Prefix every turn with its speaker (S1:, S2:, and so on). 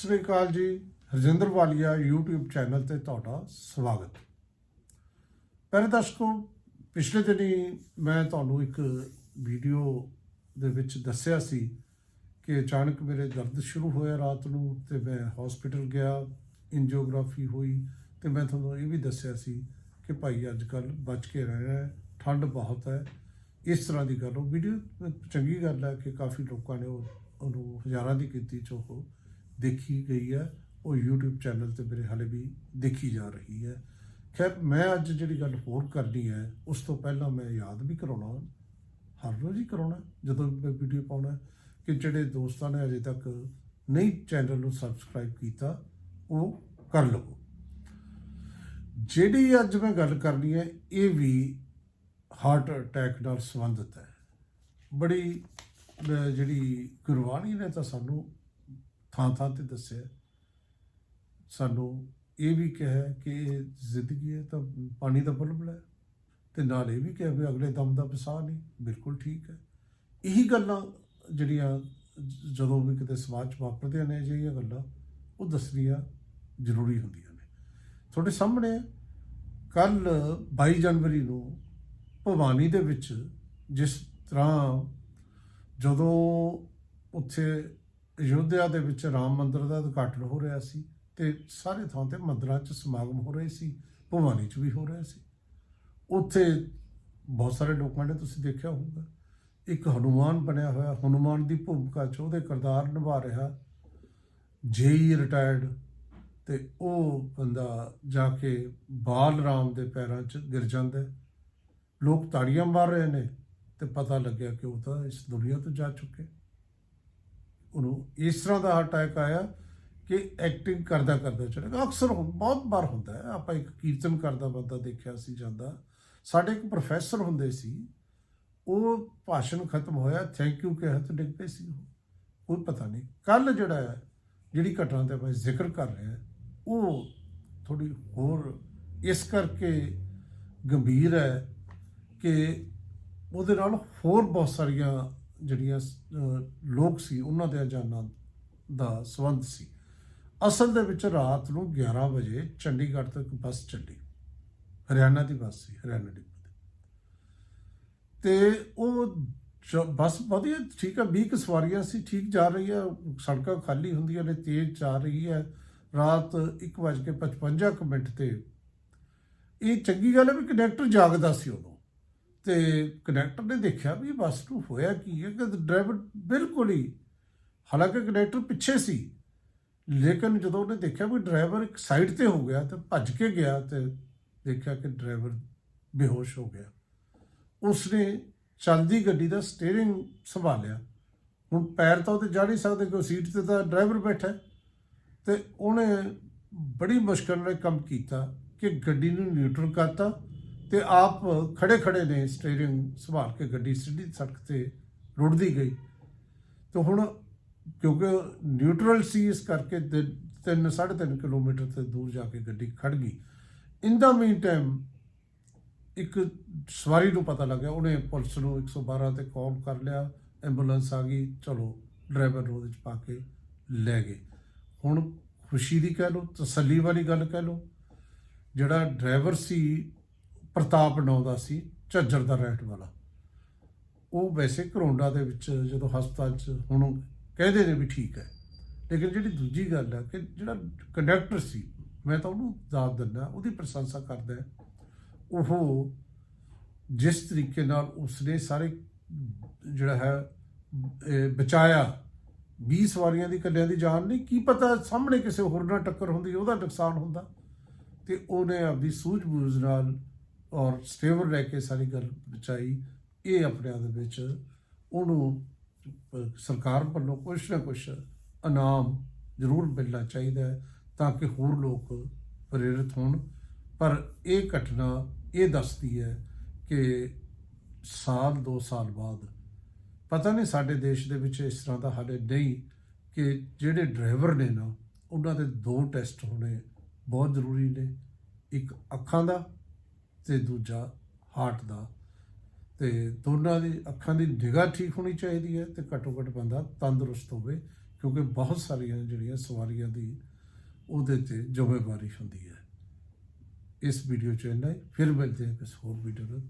S1: ਸਤਿ ਸ੍ਰੀ ਅਕਾਲ ਜੀ। ਰਜਿੰਦਰ ਵਾਲੀਆ YouTube channel ਤੇ ਤੁਹਾਡਾ ਸਵਾਗਤ। ਪਹਿਲੇ ਦਰਸ਼ਕੋ, ਪਿਛਲੇ ਦਿਨੀ ਮੈਂ ਤੁਹਾਨੂੰ ਇੱਕ ਵੀਡੀਓ ਦੇ ਵਿੱਚ ਦੱਸਿਆ ਸੀ ਕਿ ਅਚਾਨਕ ਮੇਰੇ ਦਰਦ ਸ਼ੁਰੂ ਹੋਇਆ ਰਾਤ ਨੂੰ ਤੇ ਮੈਂ ਹਸਪੀਟਲ ਗਿਆ ਇੰਜੀਓਗ੍ਰਾਫੀ ਹੋਈ ਤੇ ਮੈਂ ਤੁਹਾਨੂੰ ਇਹ ਵੀ ਦੱਸਿਆ ਸੀ ਕਿ ਭਾਈ ਅੱਜ ਕੱਲ ਬਚ ਕੇ ਰਹਿਣਾ ਹੈ, ਠੰਡ ਬਹੁਤ ਹੈ। ਇਸ ਤਰ੍ਹਾਂ ਦੀ ਗੱਲ, ਉਹ ਵੀਡੀਓ ਚੰਗੀ ਗੱਲ ਹੈ ਕਿ ਕਾਫੀ ਲੋਕਾਂ ਨੇ ਉਹ ਉਹਨੂੰ ਹਜ਼ਾਰਾਂ ਦੀ ਕੀਤੀ 'ਚ ਦੇਖੀ ਗਈ ਹੈ, ਉਹ YouTube ਚੈਨਲ ਤੇ ਮੇਰੇ ਹਾਲੇ ਵੀ ਦੇਖੀ ਜਾ ਰਹੀ ਹੈ। ਖੈਰ, ਮੈਂ ਅੱਜ ਜਿਹੜੀ ਗੱਲ ਹੋਰ ਕਰਨੀ ਹੈ, ਉਸ ਤੋਂ ਪਹਿਲਾਂ ਮੈਂ ਯਾਦ ਵੀ ਕਰਾਉਣਾ, ਹਰ ਰੋਜ਼ ਹੀ ਕਰਾਉਣਾ ਜਦੋਂ ਮੈਂ ਵੀਡੀਓ ਪਾਉਣਾ ਕਿ ਜਿਹੜੇ ਦੋਸਤਾਂ ਨੇ ਅਜੇ ਤੱਕ ਨਹੀਂ ਚੈਨਲ ਨੂੰ ਸਬਸਕ੍ਰਾਈਬ ਕੀਤਾ, ਉਹ ਕਰ ਲਵੋ। ਜਿਹੜੀ ਅੱਜ ਮੈਂ ਗੱਲ ਕਰਨੀ ਹੈ, ਇਹ ਵੀ ਹਾਰਟ ਅਟੈਕ ਨਾਲ ਸੰਬੰਧਿਤ ਹੈ। ਬੜੀ ਜਿਹੜੀ ਗੁਰਬਾਣੀ ਨੇ ਤਾਂ ਸਾਨੂੰ ਥਾਂ ਥਾਂ ਤੇ ਦੱਸਿਆ। ਸਾਨੂੰ ਇਹ ਵੀ ਕਿਹਾ ਕਿ ਇਹ ਜ਼ਿੰਦਗੀ ਹੈ ਤਾਂ ਪਾਣੀ ਦਾ ਬੁਲਬੁਲਾ ਹੈ ਤੇ ਨਾਲ ਇਹ ਵੀ ਕਿਹਾ ਵੀ ਅਗਲੇ ਦਮ ਦਾ ਵਸਾ ਨਹੀਂ। ਬਿਲਕੁਲ ਠੀਕ ਹੈ। ਇਹੀ ਗੱਲਾਂ ਜਿਹੜੀਆਂ ਜਦੋਂ ਵੀ ਕਿਤੇ ਸਮਾਜ 'ਚ ਵਾਪਰਦੀਆਂ ਨੇ ਅਜਿਹੀਆਂ ਗੱਲਾਂ, ਉਹ ਦੱਸਣੀਆਂ ਜ਼ਰੂਰੀ ਹੁੰਦੀਆਂ ਨੇ। ਤੁਹਾਡੇ ਸਾਹਮਣੇ ਕੱਲ 22 ਜਨਵਰੀ ਨੂੰ ਭਵਾਨੀ ਦੇ ਵਿੱਚ ਜਿਸ ਤਰ੍ਹਾਂ ਜਦੋਂ ਉੱਥੇ ਅਯੁੱਧਿਆ ਦੇ ਵਿੱਚ ਰਾਮ ਮੰਦਿਰ ਦਾ ਉਦਘਾਟਨ ਹੋ ਰਿਹਾ ਸੀ ਤੇ ਸਾਰੇ ਥਾਂ ਤੇ ਮੰਦਰਾਂ 'ਚ ਸਮਾਗਮ ਹੋ ਰਹੇ ਸੀ, ਭਵਾਨੀ 'ਚ ਵੀ ਹੋ ਰਿਹਾ ਸੀ। ਉੱਥੇ ਬਹੁਤ ਸਾਰੇ ਲੋਕਾਂ ਨੇ ਤੁਸੀਂ ਦੇਖਿਆ ਹੋਊਗਾ, ਇੱਕ ਹਨੂਮਾਨ ਬਣਿਆ ਹੋਇਆ, ਹਨੂਮਾਨ ਦੀ ਭੂਮਿਕਾ 'ਚ ਉਹਦੇ ਕਿਰਦਾਰ ਨਿਭਾ ਰਿਹਾ, ਜੇਈ ਰਿਟਾਇਰਡ ਤੇ ਉਹ ਬੰਦਾ ਜਾ ਕੇ ਬਾਲ ਰਾਮ ਦੇ ਪੈਰਾਂ 'ਚ ਗਿਰ ਜਾਂਦਾ ਲੋਕ ਤਾੜੀਆਂ ਮਾਰ ਰਹੇ ਨੇ ਤੇ ਪਤਾ ਲੱਗਿਆ ਕਿ ਉਹ ਤਾਂ ਇਸ ਦੁਨੀਆ ਤੋਂ ਜਾ ਚੁੱਕੇ। ਉਹਨੂੰ ਇਸ ਤਰ੍ਹਾਂ ਦਾ ਅਟੈਕ ਆਇਆ ਕਿ ਐਕਟਿੰਗ ਕਰਦਾ ਕਰਦਾ ਚੜੇਗਾ ਅਕਸਰ ਹੁੰ- ਬਹੁਤ ਵਾਰ ਹੁੰਦਾ ਹੈ, ਆਪਾਂ ਇੱਕ ਕੀਰਤਨ ਕਰਦਾ ਬੰਦਾ ਦੇਖਿਆ ਸੀ ਜਾਂਦਾ। ਸਾਡੇ ਇੱਕ ਪ੍ਰੋਫੈਸਰ ਹੁੰਦੇ ਸੀ, ਉਹ ਭਾਸ਼ਣ ਖਤਮ ਹੋਇਆ ਥੈਂਕ ਯੂ ਕਹਿ ਤੇ ਡਿੱਗ ਪਏ ਸੀ ਉਹ। ਕੋਈ ਪਤਾ ਨਹੀਂ ਕੱਲ ਜਿਹੜਾ ਹੈ, ਜਿਹੜੀ ਘਟਨਾ ਤੇ ਮੈਂ ਜ਼ਿਕਰ ਕਰ ਰਿਹਾ ਉਹ ਥੋੜੀ ਹੋਰ, ਇਸ ਕਰਕੇ ਗੰਭੀਰ ਹੈ ਕਿ ਉਹਦੇ ਨਾਲ ਹੋਰ ਬਹੁਤ ਸਾਰੀਆਂ ਜਿਹੜੀਆਂ ਲੋਕ ਸੀ, ਉਹਨਾਂ ਦੇ ਜਾਨਾਂ ਦਾ ਸੰਬੰਧ ਸੀ। ਅਸਲ ਦੇ ਵਿੱਚ ਰਾਤ ਨੂੰ 11 ਵਜੇ ਚੰਡੀਗੜ੍ਹ ਤੋਂ ਇੱਕ ਬੱਸ ਚੱਲੀ। ਹਰਿਆਣਾ ਦੀ ਬੱਸ ਸੀ, ਹਰਿਆਣਾ ਦੀ। ਤੇ ਉਹ ਜ- ਬੱਸ ਵਧੀਆ, ਠੀਕ ਆ 20 ਕੁ ਸਵਾਰੀਆਂ ਸੀ, ਠੀਕ ਜਾ ਰਹੀ ਹੈ ਸੜਕਾਂ ਖਾਲੀ ਹੁੰਦੀਆਂ ਨੇ, ਤੇਜ਼ ਜਾ ਰਹੀ ਹੈ ਰਾਤ 1:55 ਕੁ ਮਿੰਟ ਤੇ। ਇਹ ਚੰਗੀ ਗੱਲ ਹੈ ਵੀ ਕੰਡਕਟਰ ਜਾਗਦਾ ਸੀ ਉਦੋਂ। ਤੇ ਕੰਡਕਟਰ ਨੇ ਦੇਖਿਆ ਵੀ ਬੱਸ ਨੂੰ ਹੋਇਆ ਕੀ ਹੈ ਕਿ ਡਰਾਈਵਰ ਬਿਲਕੁਲ ਹੀ, ਹਾਲਾਂਕਿ ਕੰਡਕਟਰ ਪਿੱਛੇ ਸੀ, ਲੇਕਿਨ ਜਦੋਂ ਉਹਨੇ ਦੇਖਿਆ ਵੀ ਡਰਾਈਵਰ ਇੱਕ ਸਾਈਡ ਤੇ ਹੋ ਗਿਆ ਤੇ ਭੱਜ ਕੇ ਗਿਆ ਤੇ ਦੇਖਿਆ ਕਿ ਡਰਾਈਵਰ ਬੇਹੋਸ਼ ਹੋ ਗਿਆ ਉਸਨੇ ਚੱਲਦੀ ਗੱਡੀ ਦਾ ਸਟੀਅਰਿੰਗ ਸੰਭਾਲਿਆ ਹੁਣ ਪੈਰ ਤਾਂ ਉਹਤੇ ਜਾ ਨਹੀਂ ਸਕਦੇ ਕਿਉਂ ਸੀਟ ਤੇ ਤਾਂ ਡਰਾਈਵਰ ਬੈਠਾ ਹੈ। ਤੇ ਉਹਨੇ ਬੜੀ ਮੁਸ਼ਕਲ ਨਾਲ ਕੰਮ ਕੀਤਾ ਕਿ ਗੱਡੀ ਨੂੰ ਨਿਊਟਰਲ ਕਰਤਾ ਤੇ ਆਪ ਖੜੇ ਖੜੇ ਨੇ ਸਟੀਅਰਿੰਗ ਸੰਭਾਲ ਕੇ ਗੱਡੀ ਸਿੱਧੀ ਸੜਕ ਤੇ ਰੁੜਦੀ ਗਈ। ਤੇ ਹੁਣ ਕਿਉਂਕਿ ਨਿਊਟਰਲ ਸੀ, ਇਸ ਕਰਕੇ 3 3.5 ਕਿਲੋਮੀਟਰ ਤੇ ਦੂਰ ਜਾ ਕੇ ਗੱਡੀ ਖੜ ਗਈ। ਇਨ ਦਾ ਮੀਨ ਟਾਈਮ ਇੱਕ ਸਵਾਰੀ ਨੂੰ ਪਤਾ ਲੱਗਿਆ ਉਹਨੇ ਪੁਲਿਸ ਨੂੰ 112 ਤੇ ਕਾਲ ਕਰ ਲਿਆ ਐਂਬੂਲੈਂਸ ਆ ਗਈ, ਚਲੋ ਡਰਾਈਵਰ ਨੂੰ ਉਹਦੇ ਚ ਪਾ ਕੇ ਲੈ ਗਏ। ਹੁਣ ਖੁਸ਼ੀ ਦੀ ਕਹਿ ਲਓ, ਤਸੱਲੀ ਵਾਲੀ ਗੱਲ ਕਹਿ ਲਓ, ਜਿਹੜਾ ਡਰਾਈਵਰ ਸੀ ਪ੍ਰਤਾਪ ਨਾਂ ਦਾ ਸੀ, ਝੱਜਰ ਦਾ ਰਹਿਣ ਵਾਲਾ। ਉਹ ਵੈਸੇ ਕਰੋਂਡਾ ਦੇ ਵਿੱਚ ਜਦੋਂ ਹਸਪਤਾਲ 'ਚ ਹੁਣ ਉਹ ਕਹਿੰਦੇ ਨੇ ਵੀ ਠੀਕ ਹੈ। ਲੇਕਿਨ ਜਿਹੜੀ ਦੂਜੀ ਗੱਲ ਹੈ ਕਿ ਜਿਹੜਾ ਕੰਡਕਟਰ ਸੀ, ਮੈਂ ਤਾਂ ਉਹਨੂੰ ਦਾਦ ਦਿੰਦਾ, ਉਹਦੀ ਪ੍ਰਸ਼ੰਸਾ ਕਰਦਾ ਉਹ ਜਿਸ ਤਰੀਕੇ ਨਾਲ ਉਸਨੇ ਸਾਰੇ ਜਿਹੜਾ ਹੈ ਬਚਾਇਆ 20 ਸਵਾਰੀਆਂ ਦੀ ਕੱਲਿਆਂ ਦੀ ਜਾਨ ਨਹੀਂ, ਕੀ ਪਤਾ ਸਾਹਮਣੇ ਕਿਸੇ ਹੋਰ ਨਾਲ ਟੱਕਰ ਹੁੰਦੀ, ਉਹਦਾ ਨੁਕਸਾਨ ਹੁੰਦਾ। ਤੇ ਉਹਨੇ ਆਪਦੀ ਸੂਝ-ਬੂਝ ਨਾਲ ਔਰ ਸਟੇਬਲ ਰਹਿ ਕੇ ਸਾਰੀ ਗੱਲ ਬਚਾਈ, ਇਹ ਆਪਣੇ ਆਪ ਦੇ ਵਿੱਚ ਉਹਨੂੰ ਸਰਕਾਰ ਵੱਲੋਂ ਕੁਛ ਨਾ ਕੁਛ ਇਨਾਮ ਜ਼ਰੂਰ ਮਿਲਣਾ ਚਾਹੀਦਾ ਹੈ ਤਾਂ ਕਿ ਹੋਰ ਲੋਕ ਪ੍ਰੇਰਿਤ ਹੋਣ। ਪਰ ਇਹ ਘਟਨਾ ਇਹ ਦੱਸਦੀ ਹੈ ਕਿ ਸਾਲ 2 ਸਾਲ ਬਾਅਦ, ਪਤਾ ਨਹੀਂ ਸਾਡੇ ਦੇਸ਼ ਦੇ ਵਿੱਚ ਇਸ ਤਰ੍ਹਾਂ ਦਾ ਹਾਲੇ ਨਹੀਂ ਕਿ ਜਿਹੜੇ ਡਰਾਈਵਰ ਨੇ ਨਾ, ਉਹਨਾਂ ਦੇ ਦੋ ਟੈਸਟ ਹੋਣੇ ਬਹੁਤ ਜ਼ਰੂਰੀ ਨੇ। ਇੱਕ ਅੱਖਾਂ ਦਾ ਤੇ ਦੂਜਾ ਹਾਰਟ ਦਾ। ਤੇ ਦੋਨਾਂ ਦੀ ਅੱਖਾਂ ਦੀ ਨਿਗਾਹ ਠੀਕ ਹੋਣੀ ਚਾਹੀਦੀ ਹੈ ਤੇ ਘੱਟੋ ਘੱਟ ਬੰਦਾ ਤੰਦਰੁਸਤ ਹੋਵੇ, ਕਿਉਂਕਿ ਬਹੁਤ ਸਾਰੀਆਂ ਜਿਹੜੀਆਂ ਸਵਾਰੀਆਂ ਦੀ ਉਹਦੇ ਤੇ ਜ਼ਿੰਮੇਵਾਰੀ ਹੁੰਦੀ ਹੈ। ਇਸ ਵੀਡੀਓ 'ਚ ਇੰਨਾ ਹੀ। ਫਿਰ ਮਿਲਦੇ ਹਾਂ ਕਿਸੇ ਹੋਰ ਵੀਡੀਓ ਨਾਲ